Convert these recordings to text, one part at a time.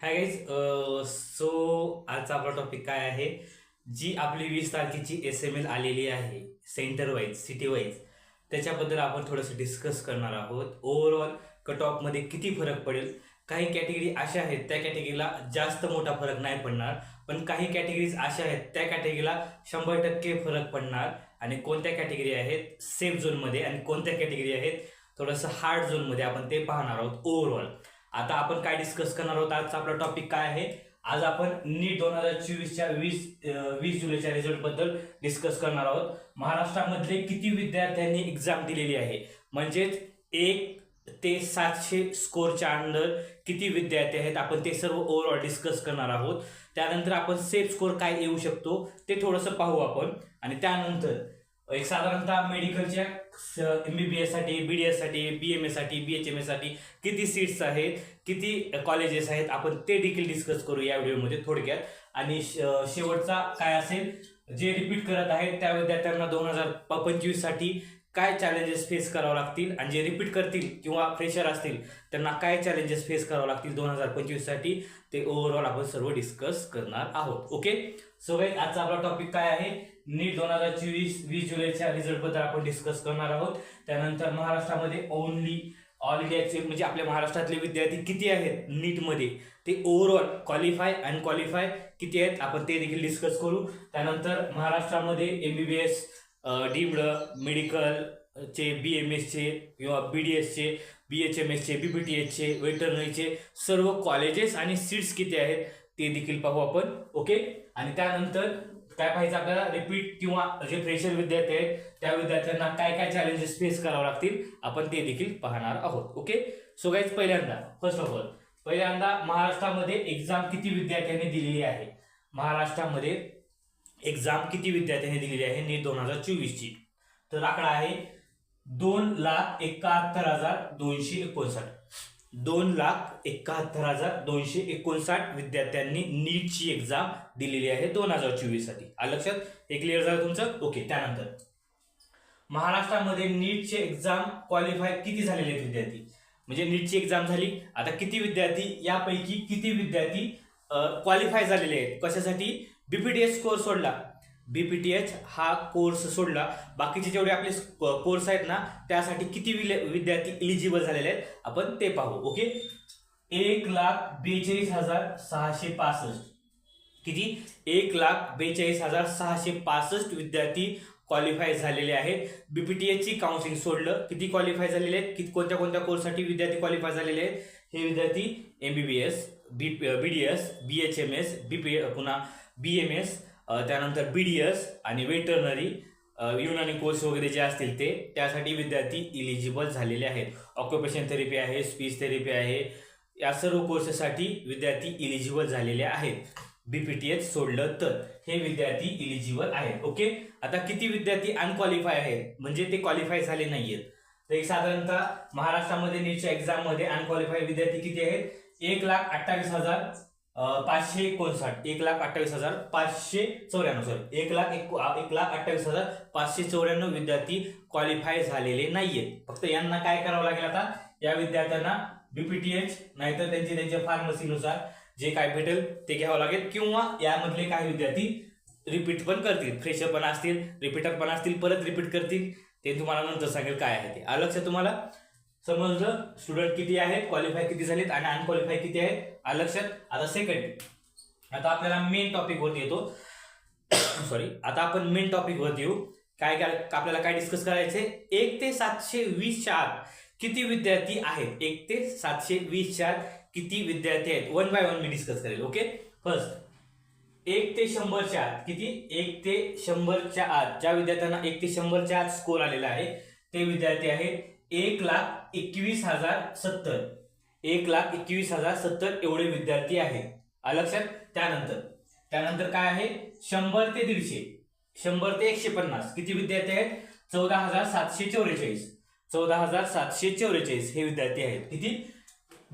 Hi guys so आजचा आपला topic काय आहे? जी आपली वीस तारखेची एस एम एल आलेली आहे सेंटर वाईज सिटी वाईज त्याच्याबद्दल आपण थोडंसं डिस्कस करणार आहोत. ओव्हरऑल कट ऑफमध्ये किती फरक पडेल? काही कॅटेगरी अशा आहेत त्या कॅटेगरीला जास्त मोठा फरक नाही पडणार. पण काही कॅटेगरीज अशा आहेत त्या कॅटेगरीला शंभर टक्के फरक पडणार. आणि कोणत्या कॅटेगरी आहेत? सेफ झोनमध्ये आणि कोणत्या कॅटेगरी आहेत? थोडंसं हार्ड झोनमध्ये आपण ते पाहणार आहोत. ओव्हरऑल आता आपण काय डिस्कस करणार आहोत? आजचा आपला टॉपिक काय आहे? आज आपण नीट दोन हजार चोवीसच्या वीस वीस जुलैच्या रिझल्टबद्दल डिस्कस करणार आहोत. महाराष्ट्रामधले किती विद्यार्थ्यांनी एक्झाम दिलेली आहे? म्हणजेच एक ते सातशे स्कोरच्या अंडर किती विद्यार्थी आहेत? आपण ते सर्व ओव्हरऑल डिस्कस करणार आहोत. त्यानंतर आपण सेफ स्कोर काय येऊ शकतो ते थोडंसं पाहू आपण. आणि त्यानंतर एक साधारणतः मेडिकलच्या एम बी बी साठी बी डी साठी बी एमसाठी बी एच एमसाठी किती सीट्स आहेत किती कॉलेजेस आहेत आपण ते देखील डिस्कस करू या व्हिडिओमध्ये थोडक्यात. आणि श- शेवटचा काय असेल जे रिपीट करत आहेत त्या विद्यार्थ्यांना दोन हजार पंचवीससाठी काय चॅलेंजेस फेस करावं लागतील? आणि जे रिपीट करतील किंवा फ्रेशर असतील त्यांना काय चॅलेंजेस फेस करावं लागतील दोन हजार पंचवीससाठी? ते ओव्हरऑल आपण सर्व डिस्कस करणार आहोत. ओके सो गाईज आजचा आपला टॉपिक काय आहे? नीट दोन हजार चोवीस वीस जुलैच्या रिझल्टबद्दल आपण डिस्कस करणार आहोत. त्यानंतर महाराष्ट्रामध्ये ओनली ऑल इंडियाचे म्हणजे आपल्या महाराष्ट्रातले विद्यार्थी किती आहेत नीटमध्ये? ते ओव्हरऑल क्वालिफाय अनक्वालिफाय किती आहेत? आपण ते देखील डिस्कस करू. त्यानंतर महाराष्ट्रामध्ये M B B S deemed मेडिकलचे B M एसचे किंवा बी डी एसचे बी एच एम एसचे बी पी टी एचचे वेटरनरीचे सर्व कॉलेजेस आणि सीट्स किती आहेत? ते देखील पाहू आपण. ओके आणि त्यानंतर काय पाहिजे आपल्याला? रिपीट किंवा जे फ्रेशर विद्यार्थी आहेत त्या विद्यार्थ्यांना काय काय चॅलेंजेस फेस करावं लागतील आपण ते देखील पाहणार आहोत. ओके सो गाईज पहिल्यांदा फर्स्ट ऑफ ऑल पहिल्यांदा महाराष्ट्रामध्ये एक्झाम किती विद्यार्थ्यांनी दिलेली आहे? महाराष्ट्रामध्ये एक्झाम किती विद्यार्थ्यांनी दिलेली आहे? नीट दोन हजार चोवीसची. तर आकडा आहे दोन लाख एकाहत्तर हजार दोनशे एकोणसाठ. दोन लाख एकाहत्तर हजार दोनशे एकोणसाठ विद्यार्थ्यांनी नीटची एक्झाम दिलेली आहे दोन हजार चोवीससाठी. लक्षात? हे क्लिअर झालं तुमचं? ओके त्यानंतर. महाराष्ट्रामध्ये नीटचे एक्झाम क्वालिफाय किती झालेले आहेत विद्यार्थी? म्हणजे नीटची एक्झाम झाली. आता किती विद्यार्थी? यापैकी किती विद्यार्थी क्वालिफाय झालेले आहेत? कशासाठी? बीपीडीएस कोर्स सोडला. बीपीटीएच हा कोर्स सोडला. बाकीचे जेवढे आपले कोर्स आहेत ना त्यासाठी किती विले- विद्यार्थी इलिजिबल झालेले आहेत आपण ते पाहू. ओके एक लाख बेचाळीस हजार सहाशे पासष्ट. किती? एक लाख बेचाळीस हजार सहाशे पासष्ट विद्यार्थी क्वालिफाय झालेले आहेत. बीपीटीएच ची काउन्सिलिंग सोडलं. किती क्वालिफाय झालेले आहेत? किती कोणत्या कोणत्या कोर्ससाठी विद्यार्थी क्वालिफाय झालेले आहेत? हे विद्यार्थी MBBS B B D S B H M S B P पुन्हा बी एम एस त्यानंतर बी डी एस आणि वेटरनरी युनानी कोर्स वगैरे जे असतील ते त्यासाठी विद्यार्थी इलिजिबल झालेले आहेत. ऑक्युपेशन थेरपी आहे स्पीच थेरपी आहे या सर्व कोर्सेससाठी विद्यार्थी इलिजिबल झालेले आहेत. बीपीटीएच सोडलं तर हे विद्यार्थी इलिजिबल आहेत. ओके आता किती विद्यार्थी अनक्वालिफाय आहेत? म्हणजे ते क्वालिफाय झाले नाहीयेत. तर एक साधारणतः महाराष्ट्रामध्ये नीटच्या एक्झाममध्ये अनक्वालिफाय विद्यार्थी किती आहेत? एक लाख अठ्ठावीस हजार पाचशे एकोणसाठ एक लाख अठ्ठावीस हजार पाचशे चौऱ्याण्णव सॉरी एक लाख एक एक लाख अठ्ठावीस हजार पाचशे चौऱ्याण्णव विद्यार्थी क्वालिफाय झालेले नाहीयेत फक्त यांना काय करावं लागेल आता? या विद्यार्थ्यांना बीपीटीएच नाहीतर त्यांचे त्यांच्या फार्मसीनुसार जे काय भेटेल ते घ्यावं लागेल. किंवा यामधले काही विद्यार्थी रिपीट पण करतील. फ्रेशर पण असतील रिपीटर पण असतील परत रिपीट करतील. ते तुम्हाला नंतर सांगेल काय आहे ते. आलं लक्षात तुम्हाला? समजलं स्टुडंट किती आहेत क्वालिफाय किती झालेत आणि अनक्वालिफाय किती आहेत आलं लक्षात आता सेकंड आता आपल्याला मेन टॉपिक वरती येतो. सॉरी आता आपण मेन टॉपिक वरती येऊ. काय काय आपल्याला काय डिस्कस करायचे एक ते सातशे वीसच्या आत किती विद्यार्थी आहेत? एक ते सातशे वीसच्या आत किती विद्यार्थी आहेत? वन बाय वन मी डिस्कस करेल ओके फर्स्ट एक ते शंभरच्या आत किती? एक ते शंभरच्या आत. ज्या विद्यार्थ्यांना एक ते शंभरच्या आत स्कोर आलेला आहे ते विद्यार्थी आहेत. एक लाख एकवीस हजार सत्तर. एक लाख एकवीस हजार सत्तर एवढे विद्यार्थी आहेत लक्षात? त्यानंतर. त्यानंतर काय आहे? शंभर ते दीडशे. शंभर ते एकशे पन्नास. किती विद्यार्थी आहेत? चौदा हजार सातशे चौवेचाळीस चौदा हजार सातशे चौवेचाळीस हे विद्यार्थी आहेत. किती?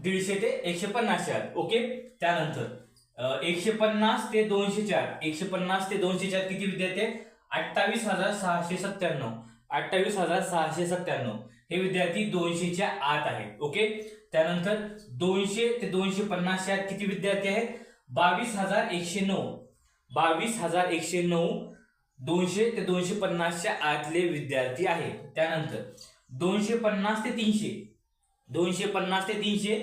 दीडशे ते एकशे पन्नास चार. ओके? त्यानंतर एकशे पन्नास ते दोनशे चार. एकशे पन्नास ते दोनशे चार किती विद्यार्थी आहेत? अठ्ठावीस हजार सहाशे सत्त्याण्णव. अठ्ठावीस हजार सहाशे सत्त्याण्णव. हे विद्यार्थी दोनशेच्या आत आहेत ओके? त्यानंतर दोनशे ते दोनशे पन्नासच्या आत किती विद्यार्थी आहेत? बावीस हजार एकशे नऊ. बावीस हजार एकशे नऊ दोनशे ते दोनशे पन्नासच्या आतले विद्यार्थी आहेत. त्यानंतर दोनशे पन्नास ते तीनशे. दोनशे पन्नास ते तीनशे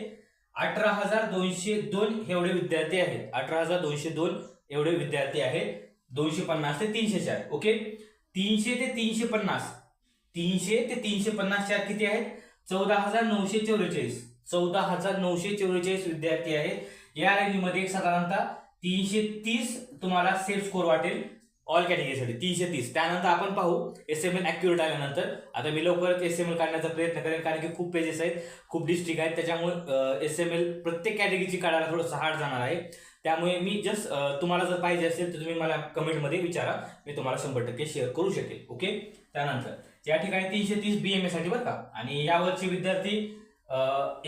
अठरा हजार दोनशे दोन एवढे विद्यार्थी आहेत. अठरा हजार दोनशे दोन एवढे विद्यार्थी आहेत. दोनशे पन्नास ते तीनशे चार ओके? तीनशे ते तीनशे पन्नास. तीनशे ते तीनशे पन्नासच्या चार किती आहेत? चौदा हजार नऊशे चौवेचाळीस. चौदा हजार नऊशे चौवेचाळीस विद्यार्थी आहेत. या रँकिंगमध्ये साधारणतः तीनशे तीस तुम्हाला सेफ स्कोर वाटेल ऑल कॅटेगरीसाठी तीनशे तीस. त्यानंतर आपण पाहू एस एम एल ॲक्युरेट आल्यानंतर. आता मी लवकरच एस एम एल काढण्याचा प्रयत्न करेन कारण की खूप पेजेस आहेत खूप डिस्ट्रिक्ट आहेत. त्याच्यामुळे एस एम एल प्रत्येक कॅटेगरीची काढायला थोडंसं हार्ड जाणार आहे. त्यामुळे मी जस्ट तुम्हाला जर पाहिजे असेल तर तुम्ही मला कमेंटमध्ये विचारा. मी तुम्हाला शंभर टक्के शेअर करू शकेल. ओके त्यानंतर या ठिकाणी तीनशे तीस बी एमसाठी बरं का. आणि यावरचे विद्यार्थी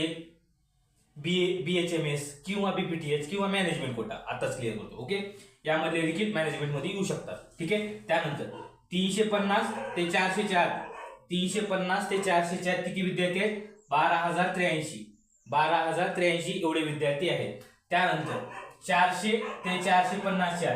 एक B B H M S किंवा बीपीटीएच किंवा मॅनेजमेंट कोटा आताच क्लिअर करतो ओके यामध्ये देखील मॅनेजमेंटमध्ये येऊ शकतात ठीक आहे? त्यानंतर तीनशे पन्नास ते चारशे चार तीनशे पन्नास ते चारशे चार किती विद्यार्थी आहेत? बारा हजार त्र्याऐंशी बारा हजार त्र्याऐंशी एवढे विद्यार्थी आहेत. त्यानंतर चारशे ते चारशे पन्नास चार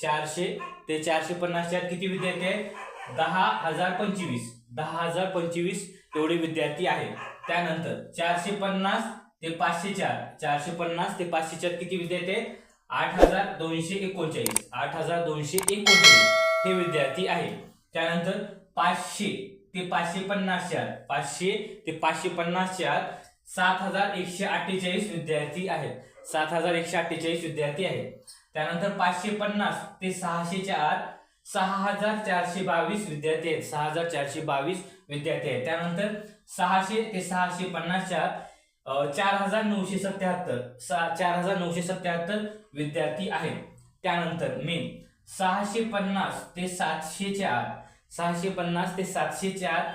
चारशे ते चारशे पन्नास चार किती विद्यार्थी आहेत? दहा हजार पंचवीस. दहा हजार पंचवीस एवढे विद्यार्थी आहेत. त्यानंतर चारशे पन्नास ते पाचशे चार. चारशे पन्नास ते पाचशे चार किती विद्यार्थी आहेत? आठ हजार दोनशे एकोणचाळीस. आठ हजार दोनशे एकोणचाळीस हे विद्यार्थी आहेत. त्यानंतर पाचशे ते पाचशे पन्नास चार पाचशे ते पाचशे पन्नास चार सात हजार एकशे अठ्ठेचाळीस विद्यार्थी आहेत. सात हजार एकशे अठ्ठेचाळीस विद्यार्थी आहेत. त्यानंतर पाचशे पन्नास ते सहाशे चार सहा हजार चारशे बावीस विद्यार्थी आहेत. सहा हजार चारशे बावीस विद्यार्थी आहेत. त्यानंतर सहाशे ते सहाशे पन्नासच्या चार हजार नऊशे सत्याहत्तर सहा चार हजार नऊशे सत्याहत्तर विद्यार्थी आहेत. त्यानंतर मेन सहाशे पन्नास ते सातशे चार सहाशे पन्नास ते सातशे चार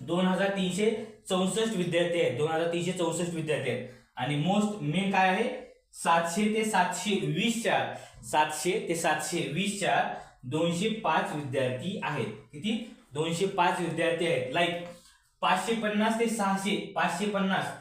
दोन हजार तीनशे चौसष्ट विद्यार्थी आहेत. दोन हजार तीनशे चौसष्ट विद्यार्थी आहेत. आणि मोस्ट मेन काय आहे? सातशे ते सातशे वीस चार सातशे ते सातशे वीस चार दोनशे पाच विद्यार्थी आहेत. किती? दोनशे पाच विद्यार्थी आहेत. लाईक पाचशे पन्नास ते सहाशे पाचशे पन्नास.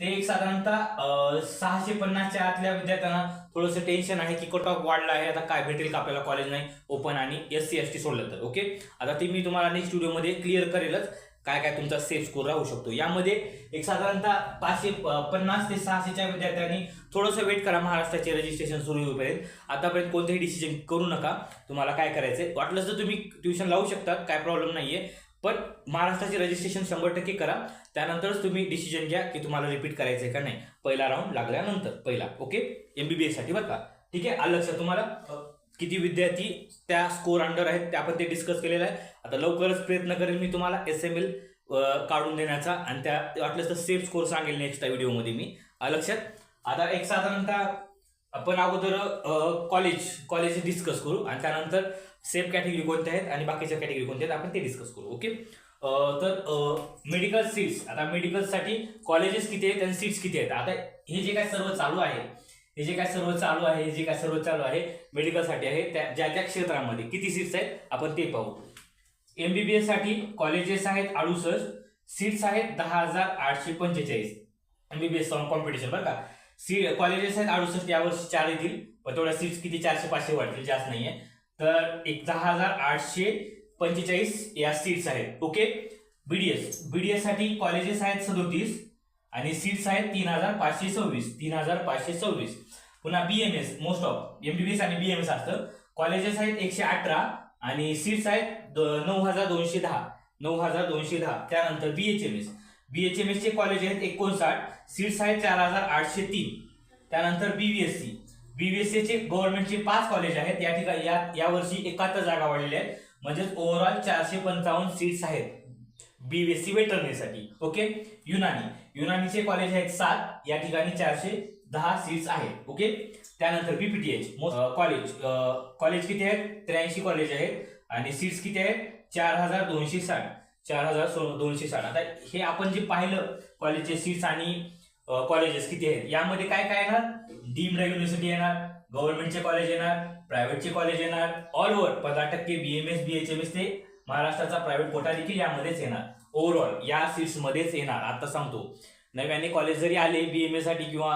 ते एक साधारणतः सहाशे पन्नासच्या आतल्या विद्यार्थ्यांना थोडंसं टेन्शन आहे की कट ऑफ वाढला आहे. आता काय भेटेल का आपल्याला कॉलेज नाही? ओपन आणि एस सी एस टी सोडलं तर. ओके आता ते मी तुम्हाला नेक्स्ट व्हिडिओमध्ये क्लिअर करेलच. काय काय तुमचा सेफ स्कोर राहू शकतो. यामध्ये एक साधारणतः पाचशे पन्नास ते सहाशेच्या विद्यार्थ्यांनी थोडंसं वेट करा. महाराष्ट्राचे रजिस्ट्रेशन सुरू होईपर्यंत. आतापर्यंत कोणतेही डिसिजन करू नका. तुम्हाला काय करायचंय? वाटलंच तर तुम्ही ट्युशन लावू शकता काय प्रॉब्लेम नाहीये. पण महाराष्ट्राचे रजिस्ट्रेशन शंभर टक्के करा. त्यानंतरच तुम्ही डिसिजन घ्या की तुम्हाला रिपीट करायचंय का नाही. पहिला राऊंड लागल्यानंतर. पहिला ओके एमबीबीएससाठी बरं का? ठीक आहे? आलं लक्षात तुम्हाला? हो. किती विद्यार्थी त्या स्कोर अंडर आहेत ते आपण ते डिस्कस केलेलं आहे. आता लवकरच प्रयत्न करेल मी तुम्हाला एस एम एल काढून देण्याचा. आणि त्या वाटलं तर सेफ स्कोर सांगेल नेक्स्ट व्हिडिओमध्ये मी. लक्षात? आता एक साधारणतः आपण अगोदर कॉलेज कॉलेज डिस्कस करू. आणि त्यानंतर सेफ कॅटेगरी कोणत्या आहेत आणि बाकीच्या कॅटेगरी कोणत्या आहेत आपण ते डिस्कस करू ओके तर मेडिकल सीट्स आता मेडिकलसाठी कॉलेजेस किती आहेत आणि सीट्स किती आहेत? आता हे जे काय सर्व चालू आहे हे जे काय सर्व चालू आहे हे जे काय सर्व चालू आहे मेडिकलसाठी आहे त्या ज्या त्या क्षेत्रामध्ये किती सीट्स आहेत आपण ते पाहू. एमबीबीएससाठी कॉलेजेस आहेत अडुसष्ट सीट्स आहेत दहा हजार आठशे पंचेचाळीस. एमबीबीएस कॉम्पिटिशन बरं का. सी कॉलेजेस आहेत अडुसष्ट यावर्षी चार येतील पण तेवढ्या सीट्स किती चारशे पाचशे वाढतील जास्त नाही आहे तर एक दहा हजार आठशे पंचेचाळीस या सीट्स आहेत. ओके बीडीएस बीडीएससाठी कॉलेजेस आहेत सदोतीस आणि सीट्स आहेत तीन हजार पाचशे सव्वीस तीन हजार पाचशे सव्वीस. पुन्हा बीएमएस मोस्ट ऑफ एमबीबीएस आणि बीएमएस असतं. कॉलेजेस आहेत एकशे अठरा आणि सीट्स आहेत द- नऊ हजार दोनशे दहा. नऊ हजार दोनशे दहा. त्यानंतर बीएचएमएस बीएचएमएस चे कॉलेज आहेत एकोणसाठ. सीट्स आहेत चार हजार आठशे तीन. त्यानंतर बीबीएससी बीबीएससी चे गव्हर्नमेंटचे पाच कॉलेज आहेत. या ठिकाणी या यावर्षी एकाहत्तर जागा वाढलेल्या आहेत. म्हणजेच ओव्हरऑल चारशे पंचावन्न सीट्स आहेत. बी वेसी वेटरनेसाठी ओके? युनानी. युनानीचे कॉलेज आहेत सात या ठिकाणी चारशे दहा सीट्स आहेत ओके? त्यानंतर बीपीटीएच कॉलेज कॉलेज किती आहेत? त्र्याऐंशी कॉलेज आहेत आणि सीट्स किती आहेत? चार हजार दोनशे साठ. चार हजार दोनशे साठ. आता हे आपण जे पाहिलं कॉलेजचे सीट्स आणि कॉलेजेस किती आहेत यामध्ये काय काय येणार? डीम्ड युनिव्हर्सिटी येणार गव्हर्नमेंटचे कॉलेज येणार प्रायव्हेटचे कॉलेज येणार ऑल ओव्हर पंधरा टक्के बीएमएस बीएचएमएस ते महाराष्ट्राचा प्रायव्हेट कोटा देखील यामध्येच येणार. ओव्हरऑल या सीट्स मध्येच येणार. आता सांगतो. नव्याने कॉलेज जरी आले बी एमसाठी किंवा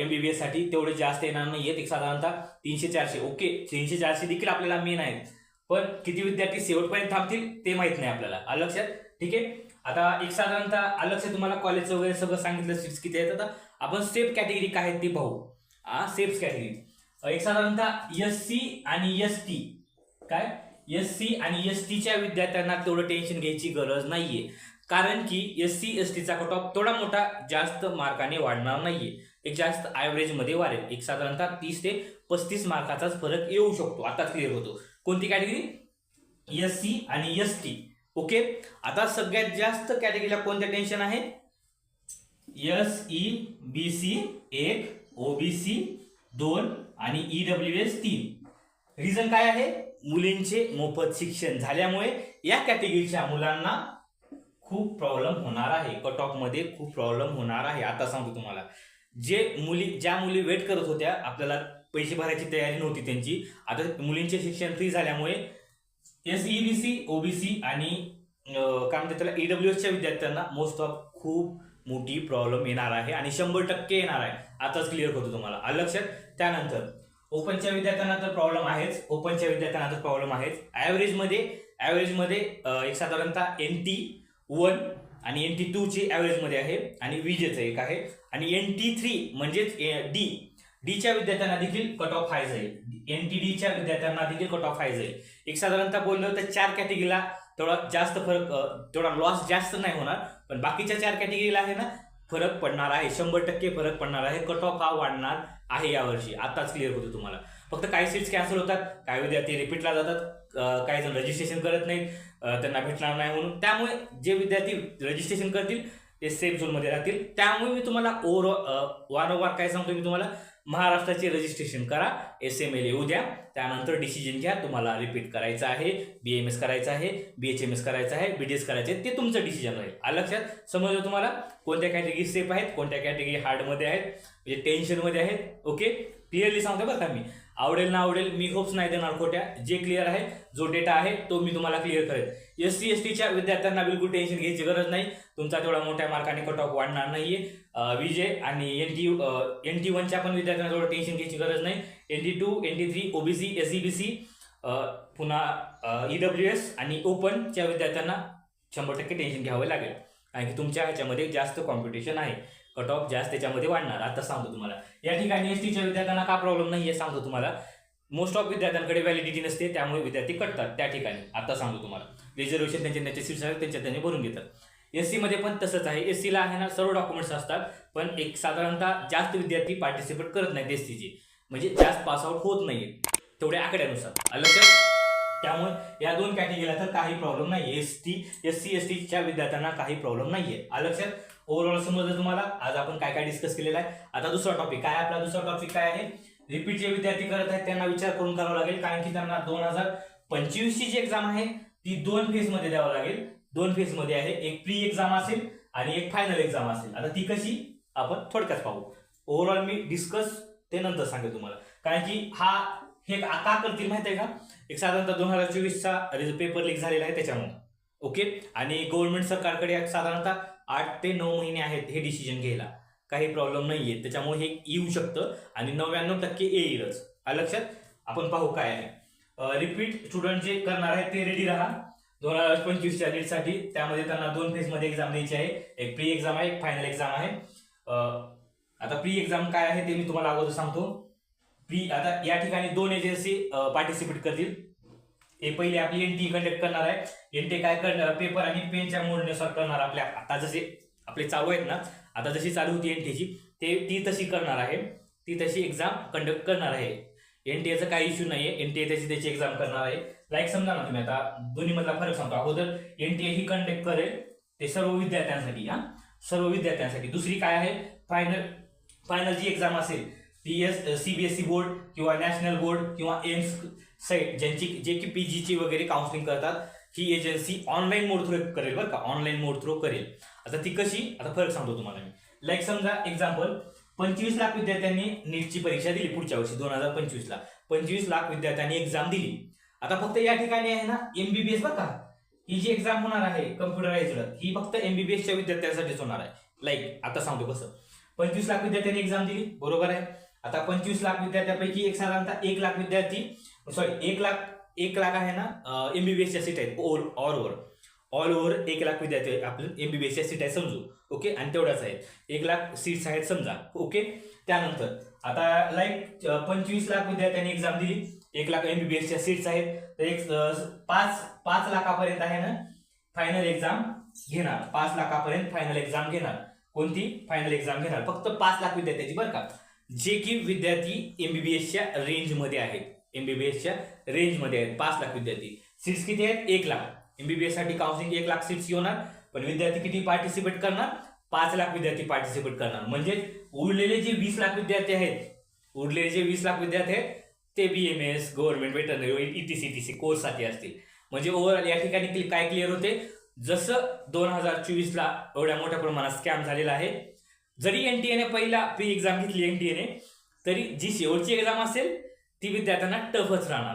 एम बी बी साठी तेवढे जास्त येणार नाही एक साधारणतः तीनशे चारशे. ओके तीनशे चारशे देखील आपल्याला मेन आहेत. पण किती विद्यार्थी शेवटपर्यंत थांबतील ते माहीत नाही आपल्याला. आलं लक्षात ठीक आहे? आता एक साधारणतः आलं लक्षात तुम्हाला कॉलेजचं वगैरे सगळं सांगितलं सीट्स किती आहेत आता? आपण सेफ कॅटेगरी काय आहेत ती पाहू. हा सेफ कॅटेगरी एक साधारणतः एस सी आणि एस टी काय? एस सी आणि एस टीच्या विद्यार्थ्यांना तेवढं टेन्शन घ्यायची गरज नाहीये. कारण की एस सी एस टीचा कट ऑफ थोडा मोठा जास्त मार्काने वाढणार नाहीये. एक जास्त ॲव्हरेजमध्ये वाढेल. एक साधारणतः तीस ते पस्तीस मार्काचाच फरक येऊ शकतो. आताच क्लिअर होतो. कोणती कॅटेगरी एस सी आणि एस टी. ओके आता सगळ्यात जास्त कॅटेगरीला कोणत्या टेन्शन आहे? एस ई बी सी एक ओबीसी दोन आणि ई डब्ल्यू एस तीन. रिझन काय आहे? मुलींचे मोफत शिक्षण झाल्यामुळे या कॅटेगरीच्या मुलांना खूप प्रॉब्लेम होणार आहे. कट ऑफमध्ये खूप प्रॉब्लेम होणार आहे. आता सांगतो तुम्हाला. जे मुली ज्या मुली वेट करत होत्या आपल्याला पैसे भरायची तयारी नव्हती त्यांची. आता मुलींचे शिक्षण फ्री झाल्यामुळे S E B C OBC आणि काय म्हणतात त्याला ईडब्ल्यू एसच्या विद्यार्थ्यांना मोस्ट ऑफ खूप मोठी प्रॉब्लेम येणार आहे आणि शंभर टक्के येणार आहे. आताच क्लिअर करतो तुम्हाला. लक्षात? त्यानंतर ओपनच्या विद्यार्थ्यांना तर प्रॉब्लेम आहेच. ओपनच्या विद्यार्थ्यांना तर प्रॉब्लेम आहेच. ॲव्हरेजमध्ये ॲव्हरेजमध्ये एक साधारणतः एन टी वन आणि एन टी टूची ॲव्हरेजमध्ये आहे आणि विजेचं एक आहे. आणि एन टी थ्री म्हणजेच डी डीच्या विद्यार्थ्यांना देखील कट ऑफ हाय जाईल. एन टी डीच्या विद्यार्थ्यांना देखील कट ऑफ हाय जाईल. एक साधारणतः बोललो तर चार कॅटेगरीला तेवढा जास्त फरक थोडा तेवढा लॉस जास्त नाही होणार पण बाकीच्या चार कॅटेगरीला आहे ना फरक पडणार आहे. शंभर टक्के फरक पडणार आहे. कट ऑफ हा वाढणार. आहे यावर्षी. आताच क्लिअर होतो तुम्हाला. फक्त काही सीट्स कॅन्सल होतात काही विद्यार्थी रिपीटला जातात काही जण रजिस्ट्रेशन करत नाहीत त्यांना भेटणार नाही म्हणून. त्यामुळे जे विद्यार्थी रजिस्ट्रेशन करतील ते सेफ झोनमध्ये राहतील. त्यामुळे मी तुम्हाला ओव्हर वारंवार काय सांगतो मी तुम्हाला? महाराष्ट्राचे रजिस्ट्रेशन करा एस एम एल येऊ द्या. त्यानंतर डिसिजन घ्या तुम्हाला रिपीट करायचं आहे बी एम एस करायचं आहे बी एच एम एस करायचं आहे बी डी एस करायचं आहे ते तुमचं डिसिजन राहील. लक्षात? समजलं तुम्हाला? कोणत्या कॅटेगरी सेफ आहेत कोणत्या कॅटेगरी हार्डमध्ये आहेत? म्हणजे टेन्शनमध्ये आहेत. ओके क्लिअरली सांगतो बरं का मी. आवडेल ना आवडेल मी होप्स नाही देणार खोट्या. जे क्लिअर आहे जो डेटा आहे तो मी तुम्हाला क्लिअर करेल. एस सी एस टीच्या विद्यार्थ्यांना बिलकुल टेन्शन घ्यायची गरज नाही. तुमचा तेवढा मोठ्या मार्काने कट ऑफ वाढणार नाहीये. विजय आणि एन टी एन टी वनच्या पण विद्यार्थ्यांना तेवढं टेन्शन घ्यायची गरज नाही. N T two N T three OBC S C B C पुन्हा ई डब्ल्यू एस आणि ओपनच्या विद्यार्थ्यांना शंभर टक्के टेन्शन घ्यावं लागेल. कारण की तुमच्या ह्याच्यामध्ये जास्त कॉम्पिटिशन आहे. कट ऑफ जास्त त्याच्यामध्ये वाढणार. आता सांगतो तुम्हाला. या ठिकाणी एस टीच्या विद्यार्थ्यांना का प्रॉब्लेम नाही आहे सांगतो तुम्हाला. मोस्ट ऑफ विद्यार्थ्यांकडे व्हॅलिडिटी नसते त्यामुळे विद्यार्थी कटतात त्या ठिकाणी. आता सांगतो तुम्हाला. रिझर्वेशन त्यांचे त्यांचे सीट्स आहेत त्यांच्या त्यांनी भरून घेतात. एसमध्ये पण तसंच आहे. एस सीला आहे ना सर्व डॉक्युमेंट्स असतात पण एक साधारणतः जास्त विद्यार्थी पार्टिसिपेट करत नाहीत एस ची. म्हणजे जास्त पास आउट होत नाहीये. तेवढ्या आकड्यानुसार. आलं लक्षात? त्यामुळे या दोन कॅटेगरीला तर काही प्रॉब्लेम नाही S T S C S टीच्या विद्यार्थ्यांना काही प्रॉब्लेम नाहीये. आलं लक्षात? ओव्हरऑल समजलं तुम्हाला? आज आपण काय काय डिस्कस केलेलं आहे? आता दुसरा टॉपिक काय आपला दुसरा टॉपिक काय आहे? रिपीट जे विद्यार्थी करत आहेत त्यांना विचार करून करावा लागेल. कारण की त्यांना दोन हजार पंचवीसची जी एक्झाम आहे ती दोन फेजमध्ये द्यावं लागेल. दोन फेजमध्ये आहे. एक प्री एक्झाम असेल आणि एक फायनल एक्झाम असेल. आता ती कशी? आपण थोडक्यात पाहू. ओव्हरऑल मी डिस्कस ते नंतर सांगेल तुम्हाला. कारण की हा हे का करतील माहिती आहे का? एक साधारणतः दोन हजार चोवीसचा पेपर लीक झालेला आहे त्याच्यामुळे. ओके आणि गव्हर्नमेंट सरकारकडे साधारणतः आठ ते नऊ महिने आहेत हे डिसिजन घ्यायला. काही प्रॉब्लेम नाही आहे त्याच्यामुळे हे येऊ शकतं आणि नव्याण्णव टक्के येईलच. लक्षात? आपण पाहू काय आहे. रिपीट स्टुडंट जे करणार आहेत ते रेडी राहा. दोन हजार पंचवीसच्या लीडसाठी त्यामध्ये त्यांना दोन फेजमध्ये एक्झाम द्यायची आहे. एक प्री एक्झाम आहे एक फायनल एक्झाम आहे. आता प्री एक्झाम काय आहे ते मी तुम्हाला अगोदर सांगतो. प्री आता या ठिकाणी दोन एजन्सी पार्टिसिपेट करतील. हे पहिले आपली एनटी कंडक्ट करणार आहे. एनटी काय करणार? पेपर आणि पेनच्या मोडनुसार करणार आपल्या. आता जसे आपले चालू आहेत ना आता जशी चालू होती एनटीची ते ती तशी करणार आहे. ती तशी एक्झाम कंडक्ट करणार आहे. एनटीएचा काही इश्यू नाहीये. एनटीए त्याची त्याची एक्झाम करणार आहे. लाईक समजा ना तुम्ही आता दोन्ही मधला फरक सांगतो. अगोदर एनटीए ही कंडक्ट करेल ते सर्व विद्यार्थ्यांसाठी हा. सर्व विद्यार्थ्यांसाठी. दुसरी काय आहे? फायनल फायनल जी एक्झाम असेल पीएस सीबीएसई बोर्ड किंवा नॅशनल बोर्ड किंवा एम्स साईट ज्यांची जे की पीजीची वगैरे काउन्सिलिंग करतात ही एजन्सी ऑनलाईन मोड थ्रू करेल बरं का? ऑनलाईन मोड थ्रू करेल. आता ती कशी? आता फरक सांगतो तुम्हाला मी. लाईक समजा एक्झाम्पल पंचवीस लाख विद्यार्थ्यांनी नीटची परीक्षा दिली पुढच्या वर्षी दोन हजार पंचवीसला पंचवीस लाख विद्यार्थ्यांनी एक्झाम दिली. आता फक्त या ठिकाणी आहे ना एमबीबीएस बरं का? ही जी एक्झाम होणार आहे कम्प्युटराइज्ड ही फक्त एमबीबीएसच्या विद्यार्थ्यांसाठीच होणार आहे. लाईक आता सांगतो कसं. पंचवीस लाख विद्यार्थ्यांनी एक्झाम दिली बरोबर आहे? आता पंचवीस लाख विद्यार्थ्यापैकी एक साधारणतः एक लाख विद्यार्थी सॉरी एक लाख एक लाख आहे ना एमबीबीएसच्या सीट आहेत all all over all over एक लाख विद्यार्थी आहेत. आपलं एमबीबीएसच्या सीट आहे समजू. ओके आणि तेवढ्याच आहेत एक लाख सीट्स आहेत समजा. ओके त्यानंतर आता लाईक पंचवीस लाख विद्यार्थ्यांनी एक्झाम दिली. एक लाख एमबीबीएसच्या सीट्स आहेत. तर एक पाच पाच लाखापर्यंत आहे ना फायनल एक्झाम घेणार. पाच लाखापर्यंत फायनल एक्झाम घेणार. कोणती? फायनल एक्झाम घेणार. फक्त पाच लाख विद्यार्थ्याची बरं का? जे की विद्यार्थी एमबीबीएसच्या रेंजमध्ये आहेत. एमबीबीएसच्या रेंजमध्ये आहेत. पाच लाख विद्यार्थी. सीट्स किती आहेत? एक लाख. एमबीबीएससाठी काउन्सिलिंग एक लाख सीट्स येणार. पण विद्यार्थी किती पार्टिसिपेट करणार? पाच लाख विद्यार्थी पार्टिसिपेट करणार. म्हणजे उरलेले जे वीस लाख विद्यार्थी आहेत उरलेले जे वीस लाख विद्यार्थी आहेत ते B M S government veterinary ETC T C कोर्ससाठी असतील. म्हणजे ओव्हरऑल या ठिकाणी काय क्लिअर होते? जसं दोन हजार चोवीसला एवढ्या मोठ्या प्रमाणात स्कॅम झालेला आहे जरी एनटीएने पहिला प्री एक्झाम घेतली एनटीएने तरी जी शेवटची एक्झाम असेल ती विद्यार्थ्यांना टफच राहणार.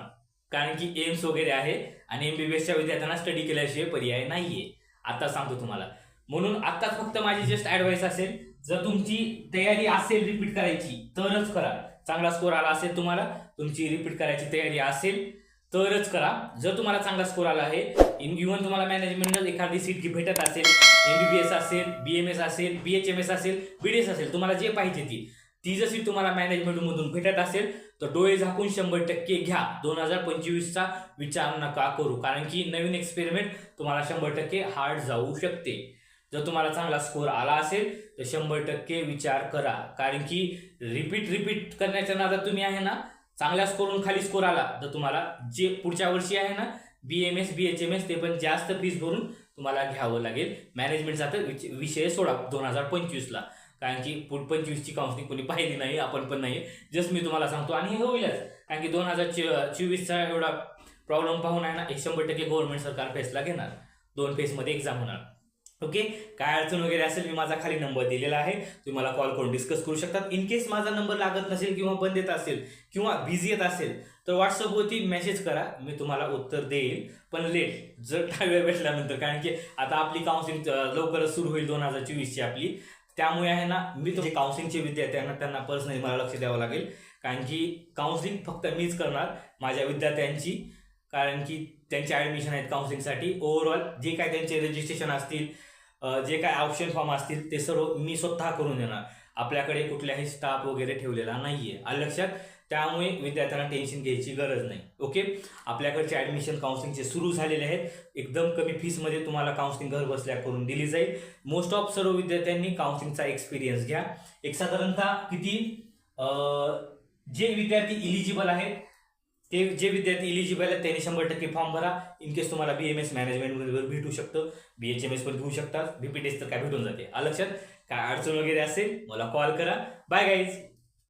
कारण की एम्स वगैरे आहे आणि एमबीबीएसच्या विद्यार्थ्यांना स्टडी केल्याशिवाय पर्याय नाहीये. आता सांगतो तुम्हाला. म्हणून आत्ताच फक्त माझी जस्ट ऍडवाईस असेल जर तुमची तयारी असेल रिपीट करायची तरच करा. चांगला स्कोर आला असेल तुम्हाला तुमची रिपीट करायची तयारी असेल तरच करा. जर तुम्हाला चांगला स्कोर आला आहे इन इव्हन तुम्हाला मॅनेजमेंट एखादी सीट की भेटत असेल एमबीबीएस असेल बीएमएस असेल बीएचएमएस असेल बीडीएस असेल तुम्हाला जे पाहिजे ती. ती जर सीट तुम्हाला मॅनेजमेंटमधून भेटत असेल तर डोळे झाकून शंभर टक्के घ्या. दोन हजार पंचवीसचा विचार नका करू कारण की नवीन एक्सपेरिमेंट तुम्हाला शंभर टक्के हार्ड जाऊ शकते. जर तुम्हाला चांगला स्कोर आला असेल तर शंभर टक्के विचार करा. कारण की रिपीट रिपीट करण्याच्या नादात तुम्ही आहे ना चांगल्या स्कोरून खाली स्कोर आला तर तुम्हाला जे पुढच्या वर्षी आहे ना B M S B H M S ते पण जास्त फीस भरून तुम्हाला घ्यावं लागेल. मॅनेजमेंटचा तर विषय सोडा दोन हजार पंचवीसला कारण की पुढ पंचवीसची काउन्सिलिंग कोणी पाहिली नाही आपण पण नाही. जस्ट मी तुम्हाला सांगतो आणि हे होईलच. कारण की दोन हजार चोवीसचा एवढा प्रॉब्लेम पाहून आहे ना एक शंभर टक्के गव्हर्नमेंट सरकार फेसला घेणार. दोन फेसमध्ये एक्झाम होणार. ओके काय अडचण वगैरे असेल मी माझा खाली नंबर दिलेला आहे. तुम्ही मला कॉल करून डिस्कस करू शकतात इन केस माझा नंबर लागत नसेल किंवा बंद येत असेल किंवा बिझी येत असेल तर व्हॉट्सअपवरती मेसेज करा. मी तुम्हाला उत्तर देईल. पण लेट जर वेळ भेटल्यानंतर. कारण की आता आपली काउन्सिलिंग लवकरच सुरू होईल दोन हजार चोवीसची आपली. त्यामुळे आहे ना मी तुम्ही काउन्सिलिंगचे विद्यार्थी त्यांना पर्सनली मला लक्ष द्यावं लागेल. कारण की काउन्सिलिंग फक्त मीच करणार माझ्या विद्यार्थ्यांची. कारण की त्यांचे ॲडमिशन आहेत काउन्सिलिंगसाठी ओव्हरऑल जे काय त्यांचे रजिस्ट्रेशन असतील जे काय ऑप्शन फॉर्म असतील ते सर्व मी स्वतः करून देणार. आपल्याकडे कुठल्याही स्टाफ वगैरे ठेवलेला नाहीये. आलं लक्षात? त्यामुळे विद्यार्थ्यांना टेन्शन घ्यायची गरज नाही. ओके आपल्याकडचे ॲडमिशन काउन्सिलिंगचे सुरू झालेले आहेत. एकदम कमी फीसमध्ये तुम्हाला काउन्सिलिंग घर बसल्या करून दिली जाईल. मोस्ट ऑफ सर्व विद्यार्थ्यांनी काउन्सिलिंगचा एक्सपिरियन्स घ्या. एक साधारणतः किती? जे विद्यार्थी इलिजिबल आहेत ते जे विद्यार्थी इलिजिबल आहेत त्यांनी शंभर टक्के फॉर्म भरा. इनकेस तुम्हाला बी एम एस मॅनेजमेंटमध्ये भेटू शकतं बी एच एम एस पण घेऊ शकतात. बीपीटीएस तर काय भेटून जाते. आलं लक्षात? काय अडचण वगैरे असेल मला कॉल करा. Bye guys